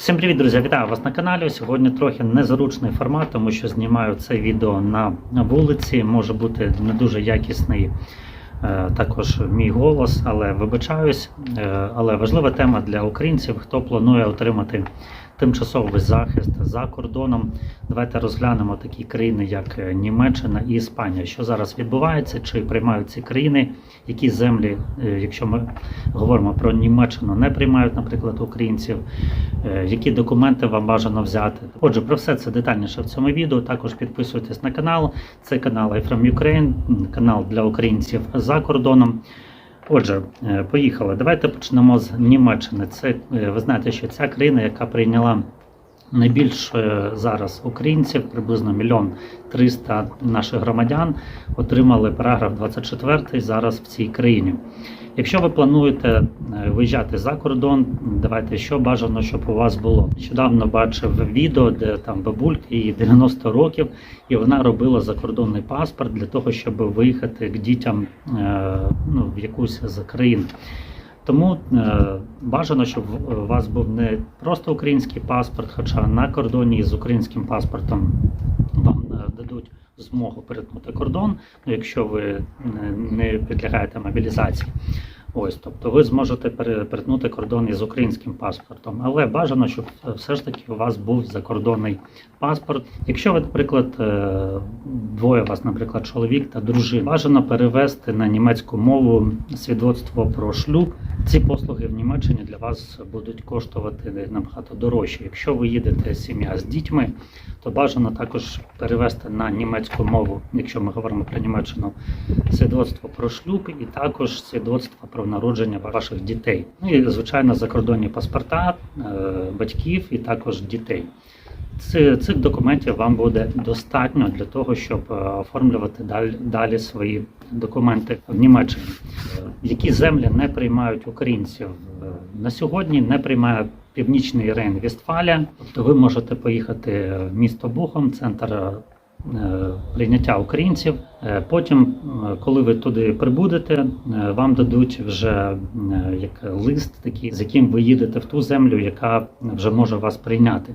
Всім привіт, друзі! Вітаю вас на каналі. Сьогодні трохи незручний формат, тому що знімаю це відео на вулиці. Може бути не дуже якісний е, також мій голос, але вибачаюсь. Е, Але важлива тема для українців, хто планує отримати тимчасовий захист за кордоном. Давайте розглянемо такі країни, як е, Німеччина і Іспанія. Що зараз відбувається, чи приймають ці країни, які землі, е, якщо ми говоримо про Німеччину, не приймають, наприклад, українців, е, які документи вам бажано взяти. Отже, про все це детальніше в цьому відео. Також підписуйтесь на канал. Це канал I Ukraine, канал для українців за кордоном. Отже, е, поїхали. Давайте почнемо з Німеччини. Це е, ви знаєте, що ця країна, яка прийняла найбільше зараз українців, приблизно мільйон триста наших громадян, отримали параграф 24 зараз в цій країні. Якщо ви плануєте е, виїжджати за кордон, давайте що бажано, щоб у вас було. Нещодавно бачив відео, де там бабулька їй 90 років, і вона робила закордонний паспорт для того, щоб виїхати к дітям е, ну, в якусь з країн. Тому е, бажано, щоб у вас був не просто український паспорт, хоча на кордоні з українським паспортом вам е, дадуть змогу перетнути кордон, ну, якщо ви е, не підлягаєте мобілізації. Ось, тобто ви зможете пере- перетнути кордон із українським паспортом, але бажано, щоб е, все ж таки у вас був закордонний паспорт. Якщо ви, наприклад, е, двоє вас, наприклад, чоловік та дружина, бажано перевести на німецьку мову свідоцтво про шлюб. Ці послуги в Німеччині для вас будуть коштувати набагато дорожче. Якщо ви їдете сім'я з дітьми, то бажано також перевести на німецьку мову, якщо ми говоримо про Німеччину, свідоцтво про шлюб і також свідоцтво про народження ваших дітей. Ну і звичайно закордонні паспорта е, батьків і також дітей. Цих документів вам буде достатньо для того, щоб е, оформлювати далі, свої документи в Німеччині. Е, Які землі не приймають українців на сьогодні? Не приймає Північний Рейн Вестфалія. Тобто ви можете поїхати в місто Бухом, центр прийняття українців. Е, Потім, е, коли ви туди прибудете, е, вам дадуть вже е, як лист, такий, з яким ви їдете в ту землю, яка вже може вас прийняти.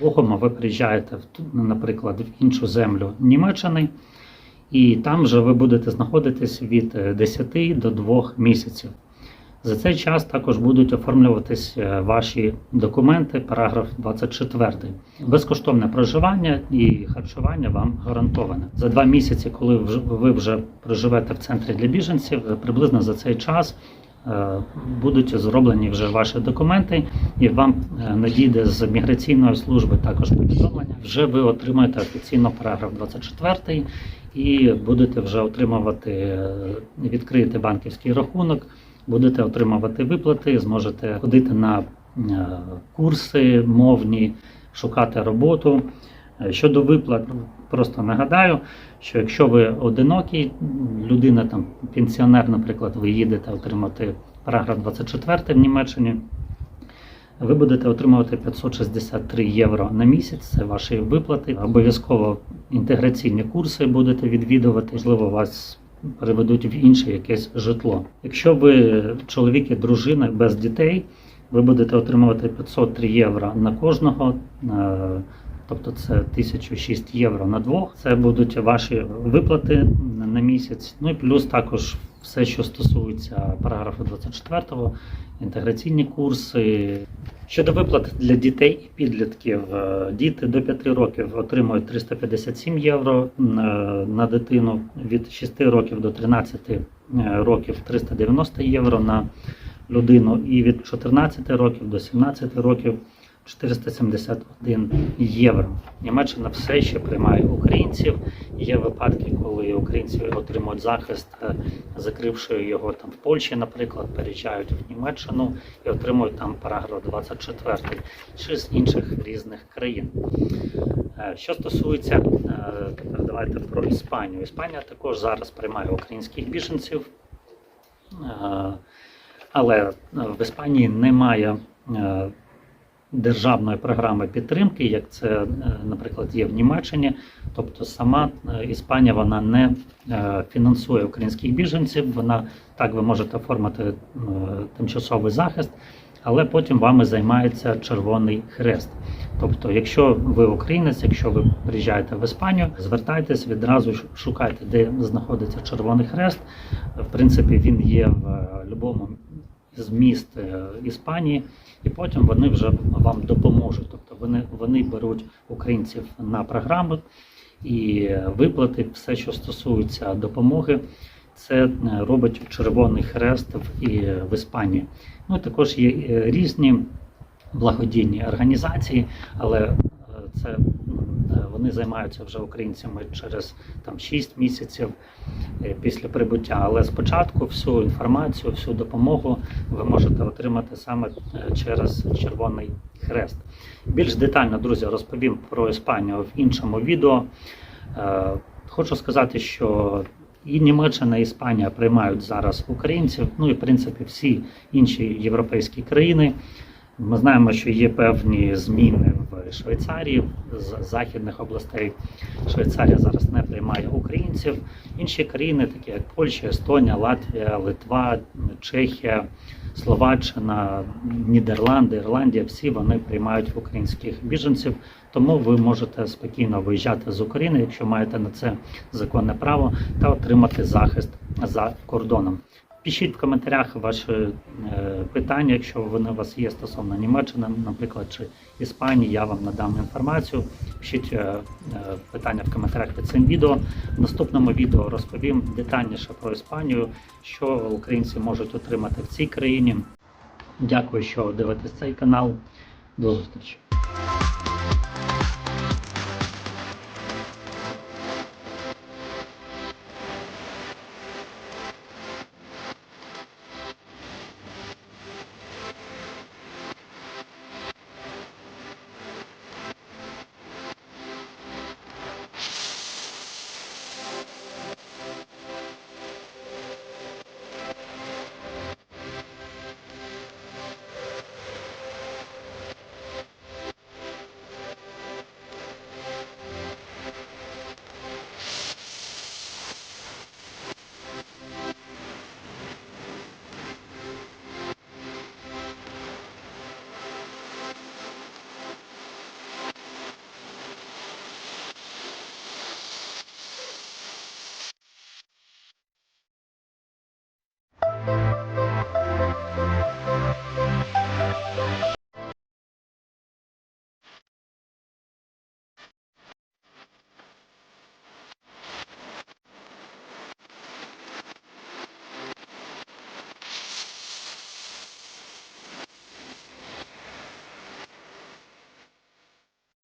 Богома ви приїжджаєте наприклад, в іншу землю Німеччини, і там вже ви будете знаходитись від е, 10 до 2 місяців. За цей час також будуть оформлюватись е, ваші документи, параграф 24. Безкоштовне проживання і харчування вам гарантоване. За два місяці, коли ви вже проживете в центрі для біженців, е, приблизно за цей час е, будуть зроблені вже ваші документи, і вам надійде з міграційної служби також повідомлення. Вже ви отримаєте офіційно параграф 24 і будете вже отримувати відкрити банківський рахунок, будете отримувати виплати, зможете ходити на е, курси мовні, шукати роботу. Е, Щодо виплат, просто нагадаю, що якщо ви одинокий, людина там пенсіонер, наприклад, ви їдете отримати параграф 24 в Німеччині, ви будете отримувати 563 євро на місяць. Це ваші виплати. Обов'язково інтеграційні курси будете відвідувати. Можливо, вас переведуть в інше якесь житло. Якщо ви чоловік і дружина без дітей, ви будете отримувати 503 євро на кожного. Тобто це 1006 євро на двох. Це будуть ваші виплати на- місяць. Ну і плюс також все, що стосується параграфу 24, інтеграційні курси. Щодо виплат для дітей і підлітків, е, діти до 5 років отримують 357 євро е, на дитину, від 6 років до 13 е, років 390 євро на людину, і від 14 років до 17 років 471 євро. Німеччина все ще приймає українців. Є випадки, коли українці отримують захист, е, закривши його там в Польщі, наприклад, переїжджають в Німеччину і отримують там параграф 24 чи з інших різних країн. Е, Що стосується е, тепер давайте про Іспанію. Іспанія також зараз приймає українських біженців, але в Іспанії немає державної програми підтримки, як це, е, наприклад, є в Німеччині. Тобто сама е, Іспанія вона не е, фінансує українських біженців. Вона так ви можете оформити тимчасовий захист, але потім вами займається Червоний Хрест. Тобто, якщо ви українець, якщо ви приїжджаєте в Іспанію, звертайтесь відразу шукайте, де знаходиться Червоний Хрест. В принципі, він є в будь-якому з міст е, Іспанії, і потім вони вже вам допоможуть. Тобто вони, вони беруть українців на програму і виплати, все, що стосується допомоги, це е, робить Червоний Хрест і в Іспанії. Ну також є е, різні благодійні організації, але це вони займаються вже українцями через там 6 місяців е, після прибуття. Але спочатку всю інформацію, всю допомогу ви можете отримати саме е, через Червоний Хрест. Більш детально, друзі, розповім про Іспанію в іншому відео. Е, Хочу сказати, що і Німеччина, і Іспанія приймають зараз українців, ну і в принципі всі інші європейські країни. Ми знаємо, що є певні зміни Швейцарії з західних областей. Швейцарія зараз не приймає українців. Інші країни, такі як Польща, Естонія, Латвія, Литва, Чехія, Словаччина, Нідерланди, Ірландія, всі вони приймають українських біженців. Тому ви можете спокійно виїжджати з України, якщо маєте на це законне право, та отримати захист за кордоном. Пишіть в коментарях ваші е, питання, якщо вони у вас є стосовно Німеччини, наприклад, чи Іспанії, я вам надам інформацію. Пишіть е, е, питання в коментарях під цим відео. В наступному відео розповім детальніше про Іспанію, що українці можуть отримати в цій країні. Дякую, що дивитесь цей канал. До зустрічі!